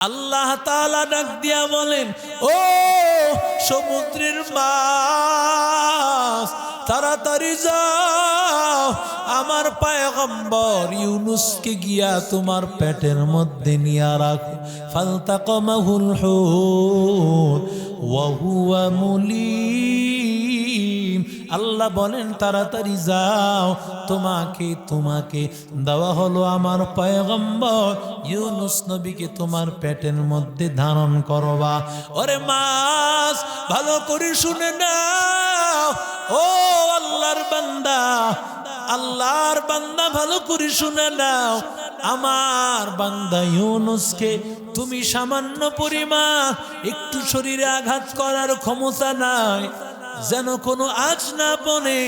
আল্লাহ তালা ডাক দিয়া বলেন, ও সমুদ্রের মাছ, তাড়াতাড়ি যাও। আমার পায়গম্বর ইউনুসকে গিয়া তোমার পেটের মধ্যে নিয়া রাখো। ফালতাকমাহুল হুর, ওয়া হুয়া মুলিম আল্লাহ বলেন, তাড়াতাড়ি যাও, তোমাকে তোমাকে দেওয়া হলো আমার পয়গম্বর। ইউনুস নবীকে তোমার পেটের মধ্যে ধারণ করবা। ওরে মাস, ভালো করে শুনে নাও। ও আল্লাহর বান্দা আল্লাহর বান্দা, ভালো করে শুনে নাও। আমার বান্দা ইউনুসকে তুমি সামান্য পরিমাণ একটু শরীরে আঘাত করার ক্ষমতা নাই। যেন কোনো আজ না বনে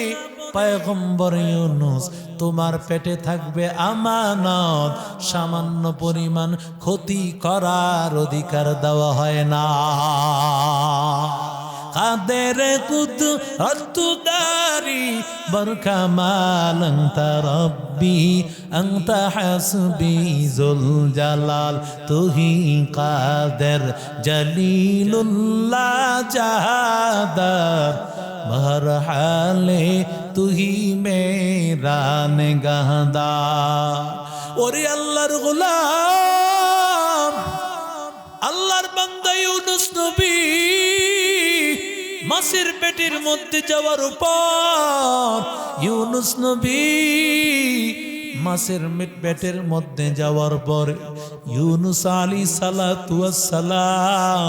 পায়গম্বর ইউনুস, তোমার পেটে থাকবে আমানত, সামান্য পরিমাণ ক্ষতি করার অধিকার দেওয়া হয় না। কাদের কুত করি বরকা মাল আংতা রব্বি আংতা হাসবি জুল জালাল তুহি কাদের জলিলুল্লাহ জাহাদার বহর হালে তুহি মেরা নেগাহদা ওরে আল্লাহর গোলাম, আল্লাহর বান্দা ইউনুস নবী। মাসের পেটের মধ্যে যাওয়ার উপর ইউনুস নবী মাসের পেটের মধ্যে যাওয়ার পর ইউনুস আলী সালাম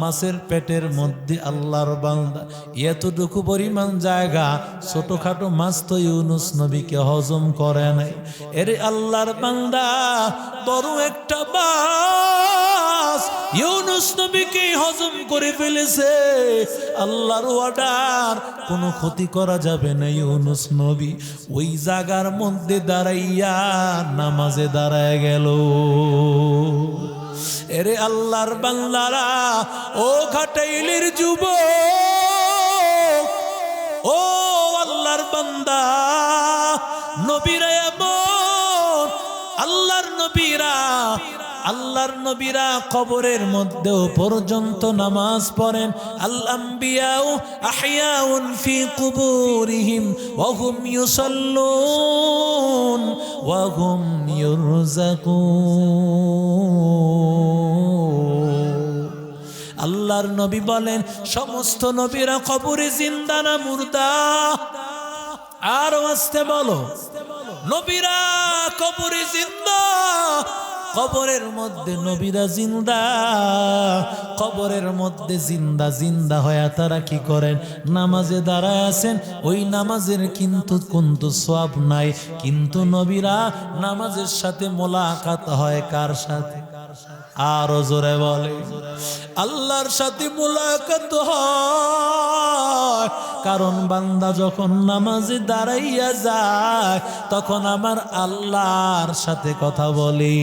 মাছের পেটের মধ্যে আল্লাহর বান্দা। এতটুকু পরিমাণ জায়গা, ছোটখাটো মাছ তো ইউনুস নবীকে হজম করে নাই। এর আল্লাহর বান্দা, বড় একটা মাছ ইউনুস নবীকে হজম করে ফেলেছে। আল্লাহর অর্ডার কোনো ক্ষতি করা যাবে না ইউনুস নবী। ওই জায়গার মধ্যে দাঁড়াইয়া নামাজে দাঁড়ায় গেল। এরে আল্লাহর বাংলারা ও ঘাটাইলের যুব ও আল্লাহর বান্দা, নবীরা এমন, আল্লাহর নবীরা আল্লাহর নবীরা কবরের মধ্যেও পর্যন্ত নামাজ পড়েন। আল্লাম্বিয়াও আহিয়াউন ফি কুবুরিহিম ওয়া হুম ইউসাল্লুন ওয়া হুম ইউরজাকুন। আল্লাহর নবী বলেন, সমস্ত নবীরা কবরে জিন্দা না মুর্দা? আর আসতে বলো, নবীরা কবরে জিন্দা কবরের মধ্যে নবীরা জিন্দা, কবরের মধ্যে জিন্দা জিন্দা হয়ে তারা কি করেন? নামাজে দাঁড়ায় আছেন, ওই নামাজের কিন্তু কিন্তু সব নাই। কিন্তু নবীরা নামাজের সাথে মোলাকাত হয় কার সাথে? আরও জোরে বলে। আল্লাহর সাথে মোলাকাত হয়। কারণ বান্দা যখন নামাজে দাঁড়াইয়া যায়, তখন আমার আল্লাহর সাথে কথা বলি।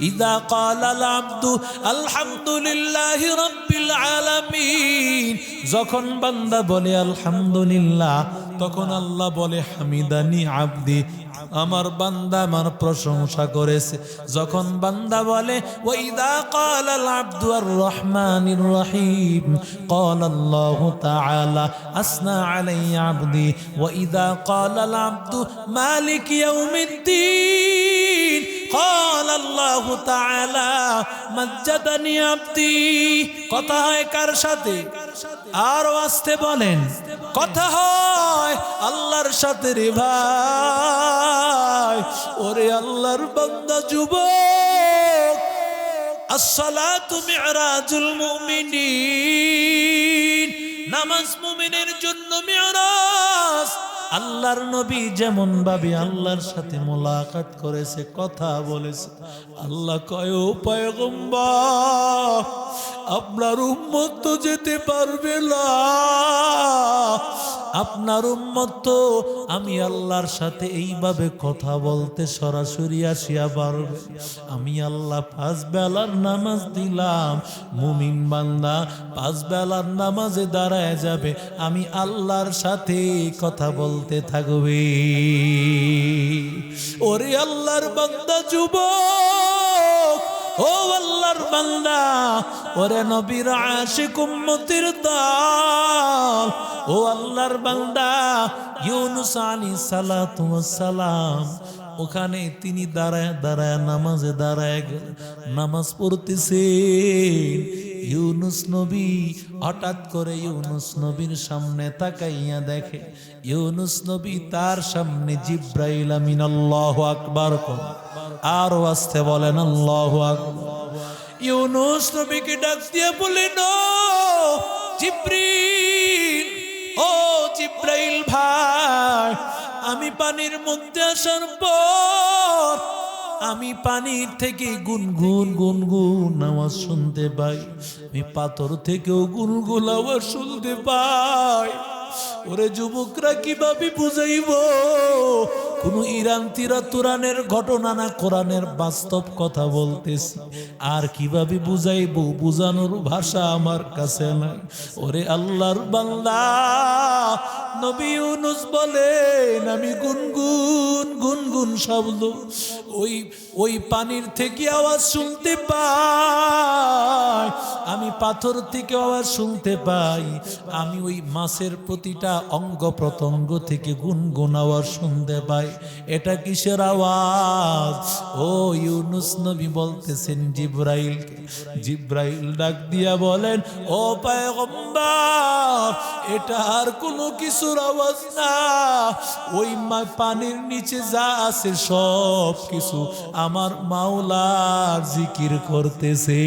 ইদা কালাল আব্দু, আলহামদুলিল্লাহ রব্বিল আলামিন। যখন বান্দা বলে, আলহামদুলিল্লাহ তখন আল্লাহ বলে হামিদানি আব্দি আমার বান্দা আমার প্রশংসা করেছে যখন বান্দা বলে ওয়াইদা قال العبد الرحمن الرحيم قال الله تعالى اثنى علي عبدي واذا قال العبد مالك يوم الدين قال الله تعالى مجدني عبدي কথা হয় কার সাথে আরো আসতে বলেন কথা হয় আল্লাহর সাথে রে ভাই ওরে আল্লাহর বান্দা যুবক আসসালাতু মিরাজুল মুমিনিন নামাজ মুমিনের জন্য মিরাজ আল্লাহর নবী যেমন ভাবে আল্লাহর সাথে মোলাকাত করেছে, কথা বলেছে। আল্লাহ কয়, ও পয়গম্বর, আপনার উম্মত তো যেতে পারবে না। আপনার উম্মত তো, আমি আল্লাহর সাথে এইভাবে কথা বলতে সরাসরি আসিয়া পারবে আমি আল্লাহ পাঁচ বেলার নামাজ দিলাম, মুমিন বান্দা পাঁচ বেলার নামাজে দাঁড়ায় যাবে, আমি আল্লাহর সাথে কথা বলতে থাকবে। ওরে আল্লাহর বান্দা যুবক! ও আল্লাহর বান্দা, ওরে নবীর আশিক উম্মতির দল। ও আল্লাহর বান্দা, ইউনুস আলাইহিস সালাতু সালাম ওখানে তিনি দাঁড়ায় দাঁড়ায়, নামাজে দাঁড়ায় নামাজ পড়তেছেন। ইউনুস নবী হঠাৎ করে ইউনুস নবীর সামনে তাকাইয়া দেখে, ইউনুস নবী তার সামনে জিব্রাইল আমিন, আল্লাহ আকবার আর আসতে বলেন, আল্লাহ আকবার। ইউনুস নবীকে ডাক দিয়ে বলেন "ও জিব্রিল ও জিব্রাইল ভাই, আমি পানির মধ্যে আসার পর আমি পানির থেকে গুনগুন গুনগুন আওয়াজ শুনতে পাই। আমি পাথর থেকেও গুনগুন আওয়াজ শুনতে পাই। ওরে যুবকরা কীভাবে বুঝাইব? কোন ইরান তিরা তুরানের ঘটনা না কোরআনের বাস্তব কথা বলতেছি। আর কীভাবে বুঝাইব? বুঝানোর ভাষা আমার কাছে নাই। ওরে আল্লাহর বাংলা নবী ইউনুস বলেন, আমি গুনগুন গুনগুন শব্দ। ওই ওই পানির থেকে আওয়াজ শুনতে পাই। আমি পাথর থেকে আওয়াজ শুনতে পাই। আমি ওই মাছের প্রতিটা অঙ্গ প্রত্যঙ্গ থেকে গুনগুন আওয়াজ শুনতে পাই। এটা কিসের আওয়াজ? ও ইউনুস নবী বলতেছেন জিব্রাইল জিব্রাইল ডাক দিয়া বলেন, ও পায়গম্বর, এটা আর কোনো কিছুর আওয়াজ না। ওই পানির নিচে যা আছে সব কিছু। আমার মাওলার জিকির করতেছে।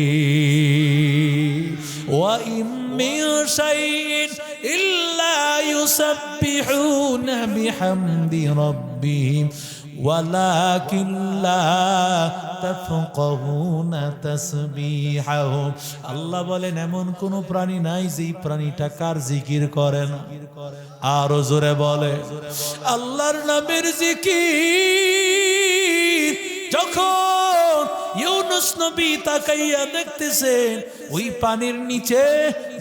ওয়া ইম্মিন শাইইন ইল্লা ইউসাব্বিহুনা বিহামদি রাব্বিহিম। ولكن لا تفقهون تسبيحهم আল্লাহ বলেন এমন কোন প্রাণী নাই যেই প্রাণীটা কার জিকির করে না আরো জোরে বলে আল্লাহর নামের জিকির যখন ইউনুস নবী তাকাইয়া দেখতেছেন, ওই পানির নিচে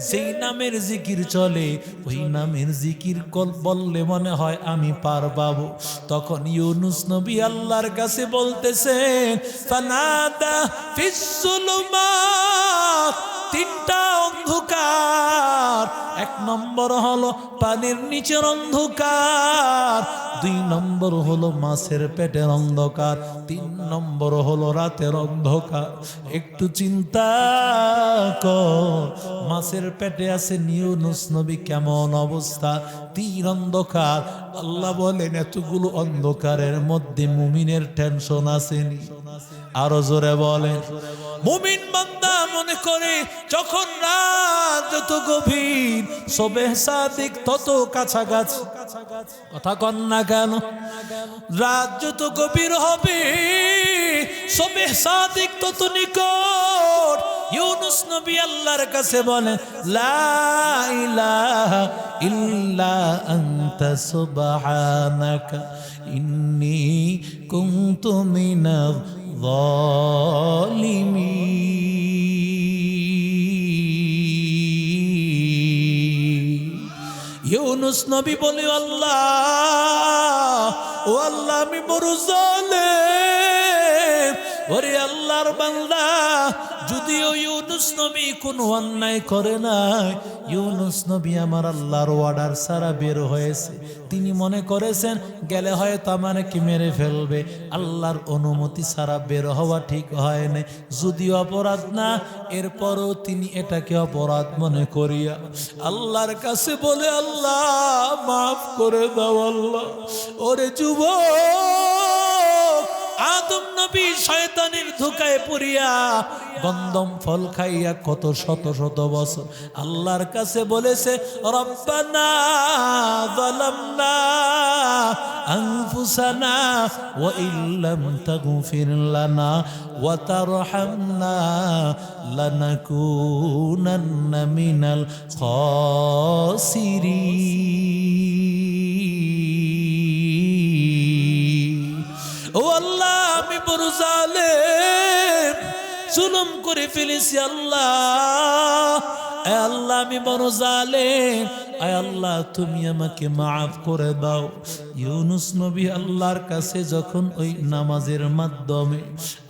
যেই নামের জিকির চলে, ওই নামের জিকির কল বললে মনে হয় আমি পার পাবো। তখন ইউনুস নবী আল্লাহর কাছে বলতেছেন, ফানাদা ফিসুলুমাত তিনটা অন্ধকার। এক নম্বর হলো পানির নিচের অন্ধকার। দুই নম্বর হলো মাছের পেটের অন্ধকার। তিন নম্বর হলো রাতের অন্ধকার। একটু চিন্তা কর, মাছের পেটে আছে নিউনুস নবী কেমন অবস্থা? তীর অন্ধকার। আল্লাহ বলেন, এতগুলো অন্ধকারের মধ্যে মুমিনের টেনশন আসেনি। আরও জোরে বলেন, মুমিন মনে করে যখন রাত যত গভীর, সবে সাদিক তত কাছাকাছি। কথা কন না কেন? রাত যত গভীর হবে, সবে সাদিক তত নিকট। ইউনুস নবী আল্লাহর কাছে বলেন, লা ইল্লা আনতা সুবহানাকা, ইন্নী কুনতু মিনাল জালিমিন ইউনুস নবী বলে আল্লাহ ও আল্লাহ আমি বড় জালেম। ওরে আল্লাহর বান্দা, যদিও ইউনুস নবী কোনো অন্যায় করে নাই, ইউনুস নবী আমার আল্লাহর অর্ডার সারা বের হয়েছে। তিনি মনে করেছেন, গেলে হয়তো আমাকে মেরে ফেলবে, আল্লাহর অনুমতি সারা বের হওয়া ঠিক হয় না যদিও অপরাধ না, এরপরও তিনি এটাকে অপরাধ মনে করিয়া আল্লাহর কাছে বলে, আল্লাহ, মাফ করে দাও আল্লাহ। ওরে যুবক আদম নবী শয়তানের ধোকায় পড়িয়া গন্ধম ফল খাইয়া কত শত শত বছর আল্লাহর কাছে বলেছে, রব্বানা মিনাল খাসিরিন. ও আল্লাহ আমি বড় জালেম। জুলুম করে ফেলেছি আল্লাহ। আল্লাহ, আমি বড় জালে আয় আল্লাহ, তুমি আমাকে মাফ করে দাও। ইউনুস নবী আল্লাহর কাছে যখন ওই নামাজের মাধ্যমে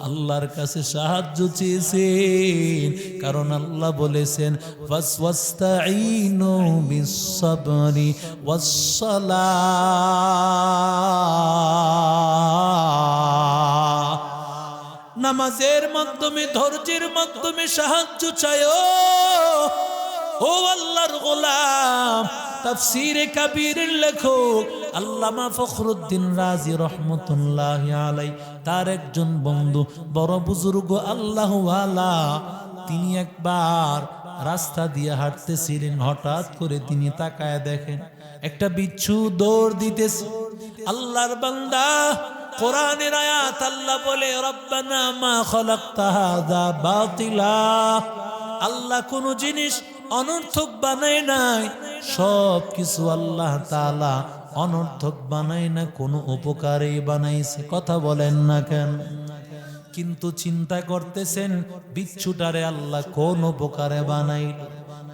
আল্লাহর কাছে সাহায্য চেয়েছেন, কারণ আল্লাহ বলেছেন ওয়াস-সালাহ নামাজের মাধ্যমে, ধৈর্যের মাধ্যমে সাহায্য চায়। ও আল্লাহর গোলাম, তাফসিরে কাবীরের লেখক আল্লামা ফখরুদ্দিন রাজি রহমতুল্লাহ আলাই, তার একজন বন্ধু, বড় বুজুর্গ আল্লাহ তিনি একবার রাস্তা দিয়ে হাঁটতেছিলেন, হঠাৎ করে তিনি তাকায় দেখেন, একটা বিচ্ছু দৌড় দিতেছে। আল্লাহর বান্দা কোরআনের আয়াত আল্লাহ বলে, রব্বানা মা খলাকতা হাযা বাতিলা। আল্লাহ কোন জিনিস অনর্থক বানায় নাই সব কিছু আল্লাহ তাআলা অনর্থক বানায় না, কোনো উপকারে বানাইছে। কথা বলেন না কেন? কিন্তু চিন্তা করতেছেন, বিচ্ছুটারে আল্লাহ কোন উপকারে বানাই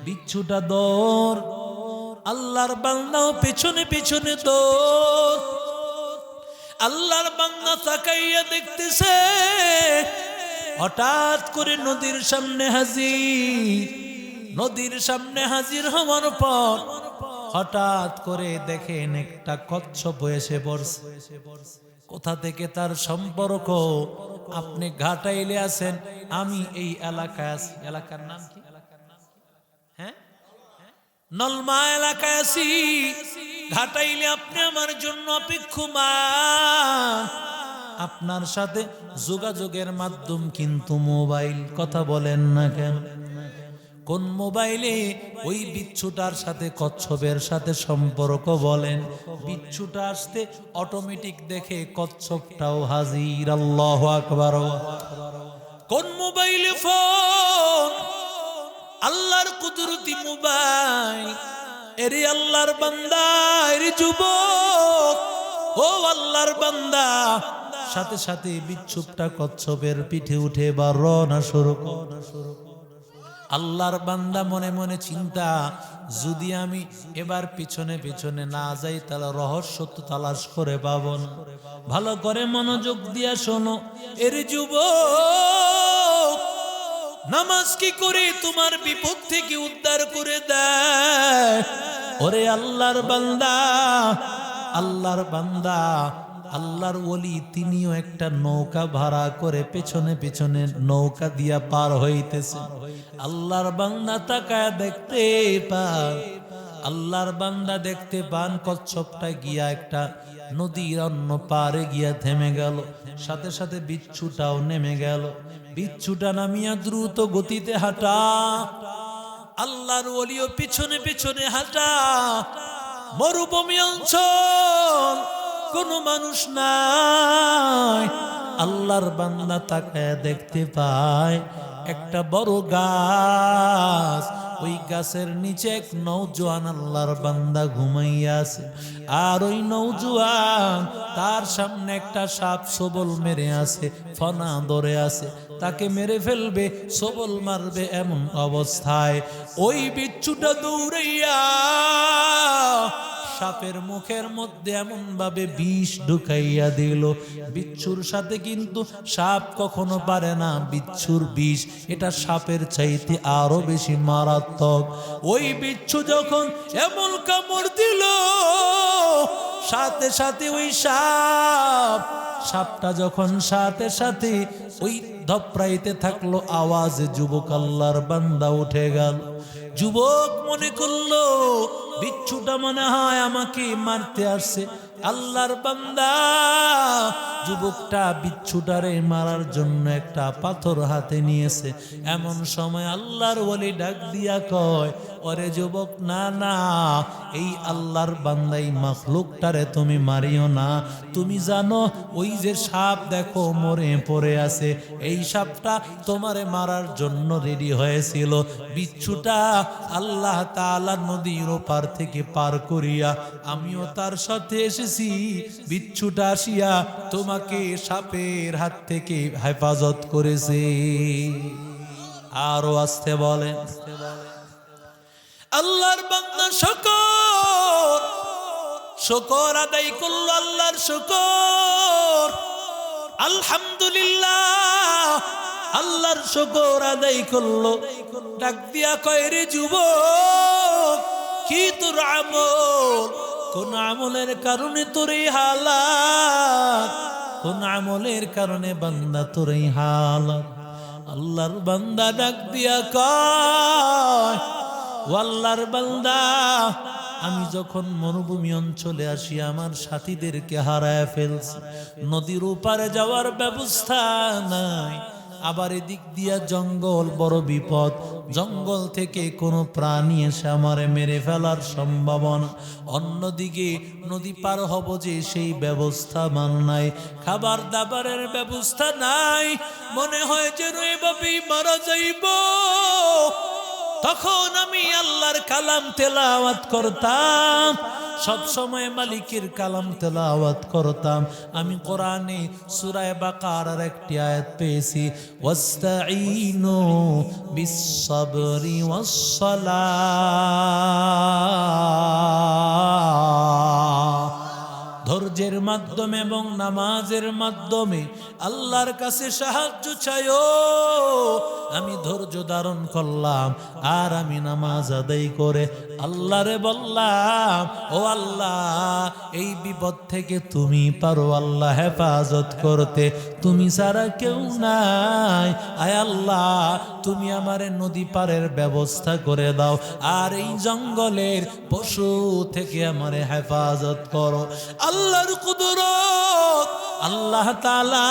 বিচ্ছুটা দৌড় আল্লাহর বান্দাও পেছনে পেছনে দৌড় আল্লাহর বান্দা তাকাইয়া দেখতেছে, হঠাৎ করে নদীর সামনে হাজির। নদীর সামনে হাজির হওয়ার পর হঠাৎ করে দেখেন একটা কচ্ছপ এসে পড়ছে। কোথা থেকে তার সম্পর্ক? আপনি ঘাটাইলে আছেন, আমি এই এলাকায় আছি। এলাকার নাম কি? এলাকার নাম হ্যাঁ? নলমা এলাকায় আছি। ঘাটাইলে আপনি আমার জন্য অপেক্ষমান আপনার সাথে যোগাযোগের মাধ্যম কিন্তু মোবাইল, কথা বলেন না কেন? কোন মোবাইলে ওই বিচ্ছুটার সাথে কচ্ছপের সাথে সম্পর্ক বলেন? বিচ্ছুটা আসতে অটোমেটিক দেখে কচ্ছপটাও হাজির, আল্লাহ আকবার। কোন মোবাইলে ফোন? আল্লাহর কুদরতি মোবাইল। এরে আল্লাহর বান্দা, এরে যুবক। ও আল্লাহর বান্দা। সাথে সাথে বিচ্ছুপটা কচ্ছপের পিঠে উঠে বা রওনা শুরু আল্লাহর বান্দা মনে মনে চিন্তা, যদি আমি এবার পিছনে পিছনে না যাই, তাহলে রহস্য তো তালাশ করে পাব না। ভালো করে মনোযোগ দিয়া শোনো, এর যুব নামাজ কি করে তোমার বিপদ থেকে উদ্ধার করে দেয়? ওরে আল্লাহর বান্দা আল্লাহর বান্দা, আল্লাহর ওলি, তিনিও একটা নৌকা ভাড়া করে পেছনে পেছনে নৌকা দিয়া পার হইতেছে। আল্লাহর বান্দা তাকায় দেখতে পান। আল্লাহর বান্দা দেখতে পান কচ্ছপটা গিয়া একটা নদীর অন্য পারে গিয়া থেমে গেল। সাথে সাথে বিচ্ছুটাও নেমে গেল। বিচ্ছুটা নামিয়া দ্রুত গতিতে হাঁটা। আল্লাহর ওলিও পিছনে পিছনে হাঁটা। মরুভূমি অঞ্চল, কোন মানুষ নাই। আল্লাহর বান্দা তাকে দেখতে পায়, একটা বড় গাছ। ওই গাছের নিচে এক নৌজোয়ান আল্লাহর বান্দা ঘুমাইয়া আছে। আর ওই নৌজোয়ান তার সামনে একটা সাপ সবল মেরে আছে, ফনা ধরে আছে। তাকে মেরে ফেলবে, সবল মারবে এমন অবস্থায়। ওই বিচ্ছুটা দৌড়াইয়া সাপের মুখের মধ্যে এমন ভাবে বিষ ঢুকাইয়া দিল। বিচ্ছুর সাথে কিন্তু সাপ কখনো পারে না। বিচ্ছুর বিষ, এটা সাপের চাইতে আরও বেশি মারাত্মক। ওই বিচ্ছু যখন এমন কামড় দিল, সাথে সাথে ওই সাপ, সাপটা যখন সাথে সাথে ওই ধপরাইতে থাকল, আওয়াজে যুবক আল্লাহর বান্দা উঠে গেল। যুবক মনে করল বিচ্ছুটা মনে হয় আমাকে মারতে আসছে। আল্লাহর বান্দা, যুবকটা বিচ্ছুটারে মারার জন্য একটা পাথর হাতে নিয়েছে। এমন সময় আল্লাহর ওলি ডাক দিয়া কয়, ওরে যুবক, না না, এই আল্লাহর বান্দাই মাখলুকটারে তুমি মারিও না। তুমি জানো, ওই যে সাপ দেখো, মরে পড়ে আছে। এই সাপটা তোমারে মারার জন্য রেডি হয়েছিল। বিচ্ছুটা আল্লাহ তাআলা নদীর ওপার থেকে পার করিয়া আমিও তার সাথে এসেছি। বিচ্ছুটা আসিয়া তোমাকে সাপের হাত থেকে হেফাজত করেছে। আরও আসতে বলেন। আল্লাহর বান্দা শকর শকর আদায় করল আল্লাহর শকর। আলহামদুলিল্লাহ, আল্লাহর শকর আদায় করল। ডাক দিয়া কয় রে যুবক কি তোর আমল? কোন আমলের কারণে তোর এই হালাত? কোন আমলের কারণে বান্দা তোর এই হালাত? আল্লাহর বান্দা ডাক দিয়া কয় আল্লাহর বান্দা, আমি যখন মরুভূমি অঞ্চলে আসি, আমার সাথীদেরকে হারায় ফেলছি। নদীর উপারে যাওয়ার ব্যবস্থা নাই। আবার এদিক দিয়া জঙ্গল বড় বিপদ। জঙ্গল থেকে কোনো প্রাণী এসে আমারে মেরে ফেলার সম্ভাবনা। অন্যদিকে নদী পার হব যে সেই ব্যবস্থা মান নাই খাবার দাবারের ব্যবস্থা নাই। মনে হয় যেন এভাবেই মারা যাইব তখন আমি আল্লাহর কালাম তেলাওয়াত করতাম। সব সময় মালিকের কালাম তেলাওয়াত করতাম। আমি কোরআনে সুরায় বাকারার একটি আয়াত পেয়েছি। ওয়াস্তাঈনু বিস-সাবরি ওয়াস-সালাহ ধৈর্যের মাধ্যমে এবং নামাজের মাধ্যমে আল্লাহর কাছে সাহায্য চাইও। আমি ধৈর্য ধারণ করলাম, আর আমি নামাজ আদায় করে আল্লাহরে বললাম, ও আল্লাহ, এই বিপদ থেকে তুমি পারো আল্লাহ হেফাজত করতে। তুমি ছাড়া কেউ নাই। আয় আল্লাহ, তুমি আমারে নদী পারের ব্যবস্থা করে দাও, আর এই জঙ্গলের পশু থেকে আমারে হেফাজত করো। আল্লাহর কুদরত। আল্লাহ তাআলা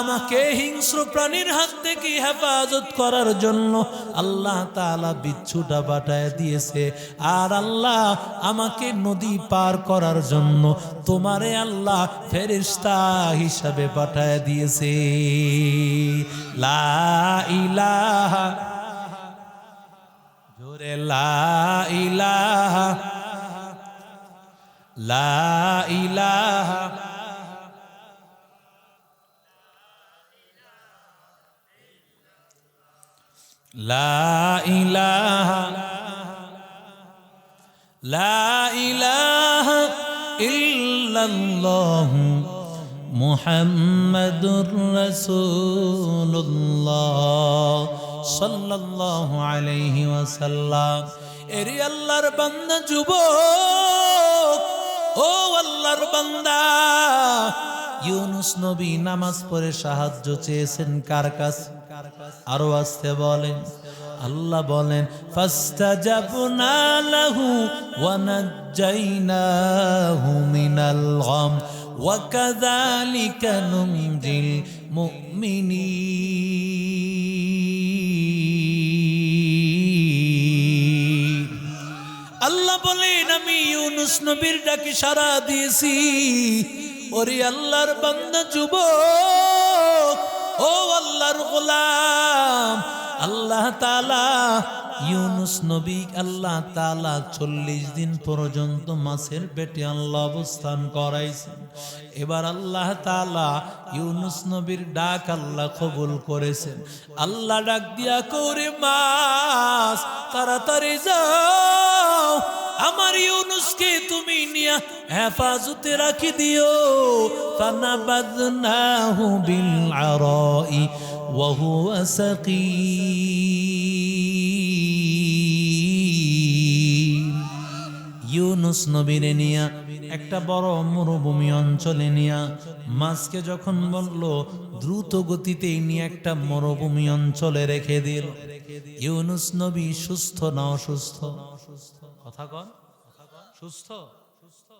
আমাকে হিংস্র প্রাণীর হাত থেকে হেফাজত করার জন্য আল্লাহ তাআলা বিচ্ছুটা পাঠায় দিয়েছে। আর আল্লাহ আমাকে নদী পার করার জন্য তোমারে আল্লাহ ফেরিস্তা হিসাবে পাঠায় দিয়েছে। লা জোরে লা ইলাহা লা ইলাহা لا إله لا إله إلا الله محمد رسول الله صلى الله عليه وسلم এরি আল্লাহর বান্দা যুবক ও আল্লাহর বান্দা। ইউনুস নবী নামাজ পড়ে সাহায্য চেয়েছেন কার কাছে? আরও আসতে বলেন। আল্লাহ বলেন, ফাস্তাজাবনা লাহু ওয়া নাজ্জাইনাহু মিনাল গাম ওয়া কাযালিকা নুনজিল মুমিনিন। বলেন, আমি ইউনুস নবীর ডাকে সারা দিয়েছি। ওরে আল্লাহর বান্দা, যুবক, ও আল্লাহর গোলাম, আল্লাহ তালা ইউনুস নবী, আল্লাহ তালা চল্লিশ দিন পর্যন্ত মাছের পেটে আল্লাহ অবস্থান করাইছেন। এবার আল্লাহ তালা ইউনুস নবীর ডাক আল্লাহ কবুল করেছেন। আল্লাহ ডাক দিয়া করে মাছ, তাড়াতাড়ি যাও আমার ইউনুসকে তুমি নিয়া হেফাজতে রাখি দিও। ফানাবাদনাহু বিল আরাই ওয়া হুয়া সাকিম। ইউনুস নবীরে নিয়া, একটা বড় মরুভূমি অঞ্চলে নিয়া, মাছকে যখন বলল, দ্রুত গতিতে নিয়ে একটা মরুভূমি অঞ্চলে রেখে দিল। ইউনুস নবী সুস্থ না অসুস্থ? কথা কন। সুস্থ?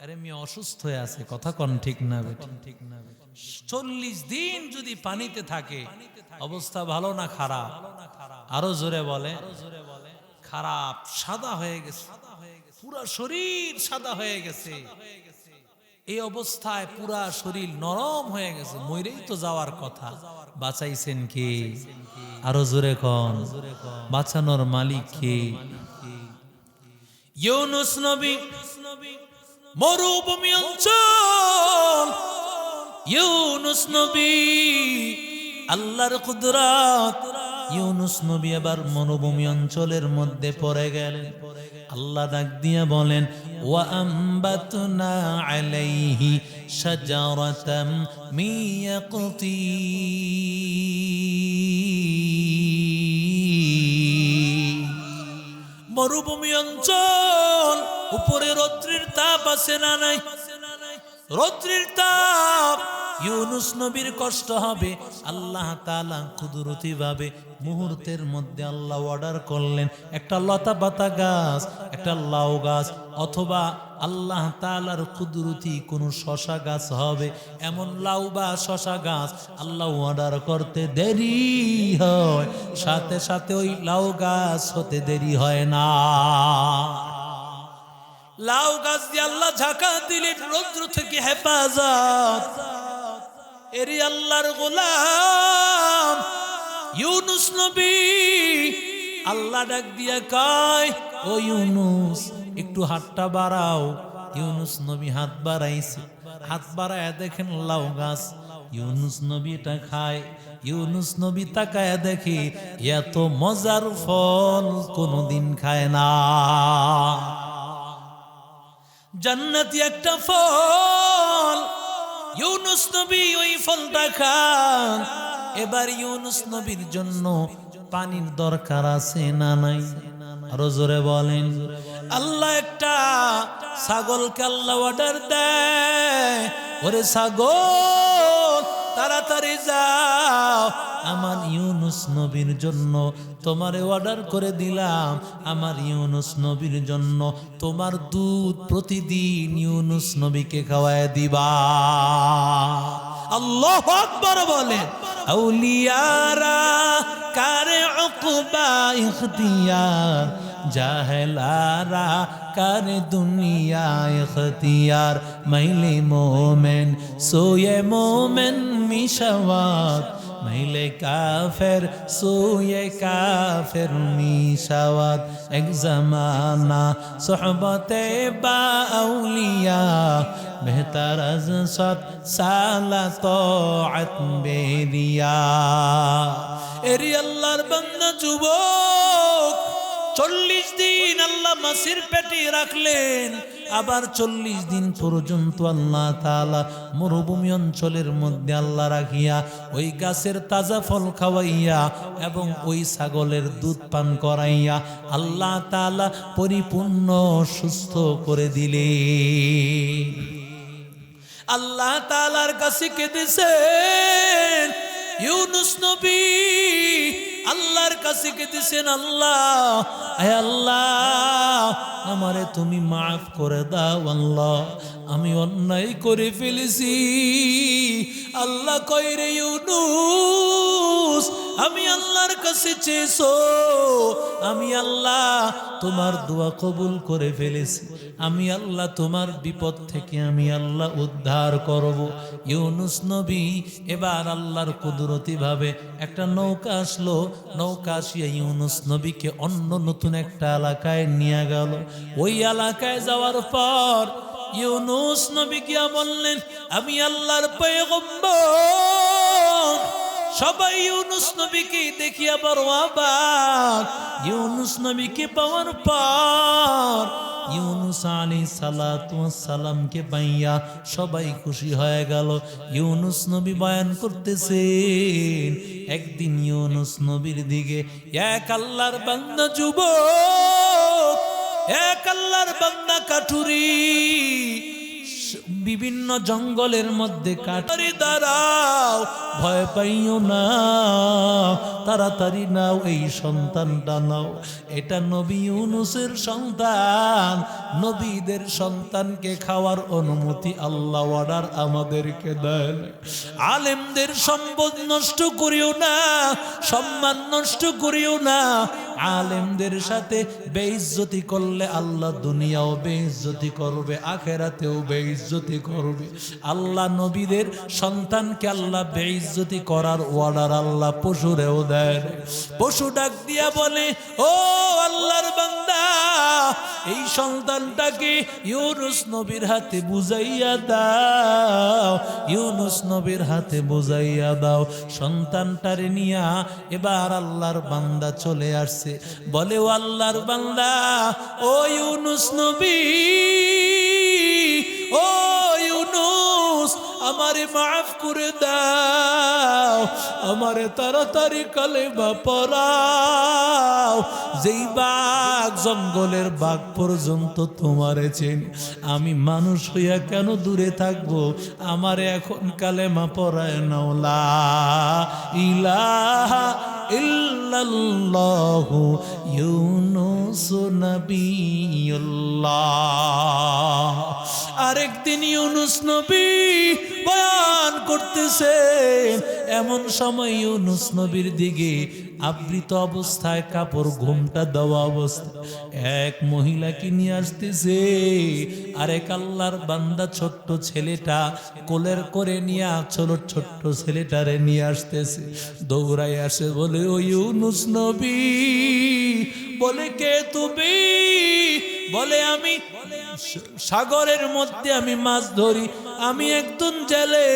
আরে মেয়ে অসুস্থ হয়ে আছে, কথা কন ঠিক না ঠিক না চল্লিশ দিন যদি পানিতে থাকে, অবস্থা ভালো না খারাপ? আরও জোরে বলে, খারাপ, সাদা হয়ে গেছে। পুরা শরীর সাদা হয়ে গেছে। এই অবস্থায় পুরা শরীর নরম হয়ে গেছে ময়রেই তো যাওয়ার কথা। বাঁচাইছেন কি? আরও জোরে কন। বাঁচানোর মালিক কি? ইউনুস নবী, মরুভূমি অঞ্চল। ইউনুস নবী, আল্লাহর কুদরত। ইউনুস নবী এবার মরুভূমি অঞ্চলের মধ্যে পড়ে গেলেন। আল্লাহ ডাক দিয়া বলেন, ওয়া আম্বাতনা আলাইহি শাজারাতাম মিয়াকতি। মরুভূমি অঞ্চল। উপরে রৌদ্রের তাপ আছে না নাই? রৌদ্রের তাপ, ইউনুস নবীর কষ্ট হবে, আল্লাহ তাআলা কুদরতি ভাবে মুহূর্তের মধ্যে আল্লাহ অর্ডার করলেন। একটা লতা পাতা গাছ, একটা লাউ গাছ, অথবা আল্লাহ তাআলার কুদরতি কোনো শশা গাছ হবে। এমন লাউ বা শশা গাছ আল্লাহ অর্ডার করতে দেরি হয়, সাথে সাথে ওই লাউ গাছ হতে দেরি হয় না। লাউ গাছ দিয়ে আল্লাহ ঝাঁকা দিলেন, রৌদ্র থেকে হেফাজত। এরি আল্লাহর গোলাম, ইউনুস নবী, আল্লাহ ডাক দিয়া কয়, ও ইউনুস, একটু হাতটা বাড়াও। ইউনুস নবী হাত বাড়াইছে। হাত বাড়ায় দেখেন লাউ গাছ। ইউনুস নবী এটা খায়। ইউনুস নবী তাকায় দেখে, এত মজার ফল কোনোদিন খায় না। জান্নাতি একটা ফল। ইউনুস নবী ওই ফলটা খান। এবার ইউনুস নবীর জন্য পানির দরকার আছে না নাই? আরও জোরে বলেন। আল্লাহ একটা ছাগলকে আল্লাহ অর্ডার দেয়। ওরে ছাগল আমার ইউনুস নবীর জন্য তোমারে অর্ডার করে দিলাম। আমার ইউনুস নবীর জন্য তোমার দুধ প্রতিদিন ইউনুস নবীকে খাওয়ায় দিবা। আল্লাহ আকবার বলেন আউলিয়ারা, কারে উকবা ইখতিয়ার? জাহেলারা, কারে দুনিয়া ইখতিয়ার? মাইলে মোমেন, সোয়ে মোমেন মিশাওয়াত মাইলে কাফের সোয়ে কাফের মিশাওয়াত। এক জামানা সোহবতে বা আউলিয়া, বেহতার আজ সত সালা তোআত বেরিয়া এরি আল্লাহর বান্দা যুবক, চল্লিশ দিন আল্লাহ মাসির পেটে রাখলেন। আবার চল্লিশ দিন পর্যন্ত আল্লাহ তালা মরুভূমি অঞ্চলের মধ্যে আল্লাহ রাখিয়া ওই গাছের তাজা ফল খাওয়াইয়া এবং ওই ছাগলের দুধ পান করাইয়া আল্লাহ তালা পরিপূর্ণ সুস্থ করে দিলে আল্লাহ তালার কাছে কেঁদেছেন। ইউনুস নবী, আল্লাহর কাছে কেঁদেছেন আল্লাহ, আয় আল্লাহ, আমারে তুমি মাফ করে দাও, আল্লাহ, আমি অন্যায় করে ফেলেছি। আল্লাহ কইরে ইউনুস আমি আল্লাহর কাছে চেয়েছো। আমি আল্লাহ তোমার দোয়া কবুল করে ফেলেছি। আমি আল্লাহ তোমার বিপদ থেকে আমি আল্লাহ উদ্ধার করব। ইউনুস নবী এবার আল্লাহর কুদরতি ভাবে একটা নৌকা আসলো। নৌকা আসিয়া ইউনুস নবীকে অন্য নতুন একটা এলাকায় নিয়ে গেল। ওই এলাকায় যাওয়ার পর ইউনুস নবী গিয়া বললেন, আমি আল্লাহর পয়গম্বর সবাই ইউনুস নবীকে দেখিয়া বড় আবার ইউনুস নবীকে পাওয়ার পর ইউনুস আলী সালামকে পাইয়া সবাই খুশি হয়ে গেল। ইউনুস নবী বয়ান করতেছেন, একদিন ইউনুস নবীর দিকে, এক আল্লাহর বান্দা যুবক, এক আল্লাহর বান্দা কাঠুরি বিভিন্ন জঙ্গলের মধ্যে কাটারি দাঁড়াও, ভয় পাইও না। তাড়াতাড়ি নাও এই সন্তানটা নাও। এটা নবী ইউনুসের সন্তান। নবীদের সন্তানকে খাওয়ার অনুমতি আল্লাহ অর্ডার আমাদেরকে দেন। আলেমদের সম্পদ নষ্ট করিও না, সম্মান নষ্ট করিও না। আলেমদের সাথে বেইজ্জতি করলে আল্লাহ দুনিয়াও বেইজ্জতি করবে, আখেরাতেও বেইজ্জতি করবে। আল্লাহ নবীদের সন্তানকে আল্লাহ বেইজ্জতি করার ওয়ার্ডার আল্লাহ পশুরেও দেয় পশু ডাক দিয়া বলে, ও আল্লাহর বান্দা, এই সন্তানটাকে ইউনুস নবীর হাতে বুঝাইয়া দাও, ইউনুস নবীর হাতে বুঝাইয়া দাও। সন্তানটারে নিয়া এবার আল্লাহর বান্দা চলে আসছে। বলে, ও আল্লাহর বান্দা, ও ইউনুস নবী, ও আমারে মাফ করে দাও, আমারে তাড়াতাড়ি কালেমা পড়াও। যেই বাঘ জঙ্গলের বাঘ পর্যন্ত তোমারে চেন, আমি মানুষ হইয়া কেন দূরে থাকব? আমারে এখন কালেমা পড়ায় নাওলা ইলাহা আরেকদিন ইউনুস নবী বয়ান করতেছেন এমন সময় ইউনুস নবীর দিকে আবৃত অবস্থায় কাপড় ঘুমটা দেওয়া অবস্থা। এক মহিলাকে নিয়ে আসতেছে। আরেক আল্লাহর বান্দা ছোট্ট ছেলেটা কোলের করে নিয়ে ছোট ছোট্ট ছেলেটারে নিয়ে আসতেছে। দৌড়াই আসে বলে, ও ইউনুস নবী, বলে কে তুমি? বলে আমি সাগরের মধ্যে আমি মাছ ধরি আমি একদম জেলে।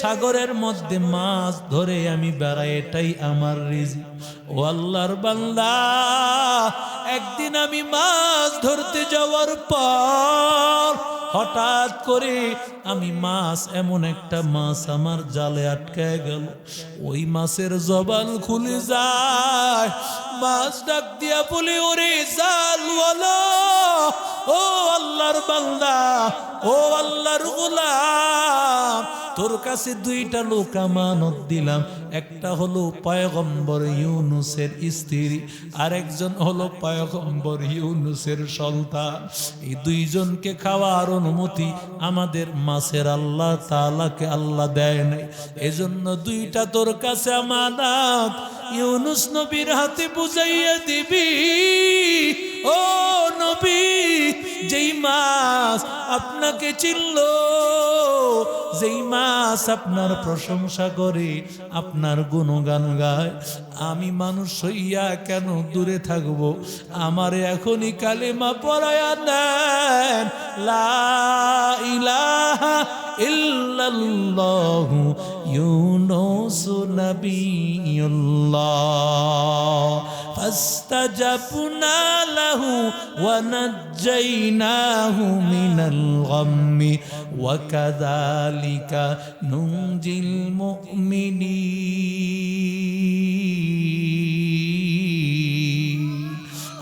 সাগরের মধ্যে মাছ ধরে আমি বেড়াই, এটাই আমার রিজি ও আল্লাহর বান্দা, একদিন আমি মাছ ধরতে যাওয়ার পর হঠাৎ করে আমি মাছ, এমন একটা মাছ আমার জালে আটকায় গেল। ওই মাছের জবান খুলে যায়। মাছ ডাক দিয়া বলে, ওরে জালওয়ালা, ও আল্লাহর বান্দা, ও আল্লাহর গোলাম তোর কাছে দুইটা লোক আমানত দিলাম। একটা হলো পয়গম্বর ইউনুসের স্ত্রী, আরেকজন হলো পয়গম্বর ইউনুসের সন্তান। এই দুইজনকে খাওয়ার অনুমতি আমাদের মাসের আল্লাহ তালাকে আল্লাহ দেয় নাই। এজন্য দুইটা তোর কাছে আমানত, ইউনুস নবীর হাতে বুঝাইয়া দিবি। ও নবী, যেই মাছ আপনাকে চিনল যেই মাছ আপনার প্রশংসা করে, আপনার গুণগান গায়, আমি মানুষ হইয়া কেন দূরে থাকব? আমার এখনই কালেমা পড়ায়া দেন। লা ইলাহা ইল্লাল্লাহু فاستجبنا له ونجيناه من الغم وكذلك ننجي المؤمنين.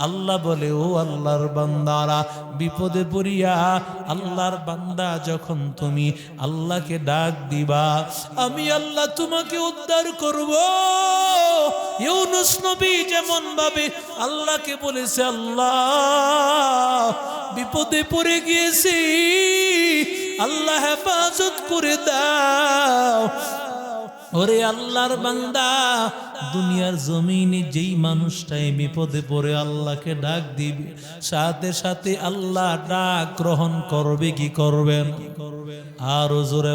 আল্লাহ বলে, ও আল্লাহর বান্দারা, বিপদে পড়িয়া আল্লাহর বান্দা যখন তুমি আল্লাহকে ডাক দিবা, আমি আল্লাহ তোমাকে উদ্ধার করব। ইউনুস নবী যেমন ভাবে আল্লাহকে বলেছে, আল্লাহ, বিপদে পড়ে গিয়েছি, আল্লাহ হেফাজত করে দাও। ওরে আল্লাহর বান্দা দুনিয়ার জমিনে যেই মানুষটাই বিপদে পড়ে আল্লাহকে ডাক দিবে, সাথে সাথে আল্লাহ ডাক গ্রহণ করবে, কি করবেন? আরও জোরে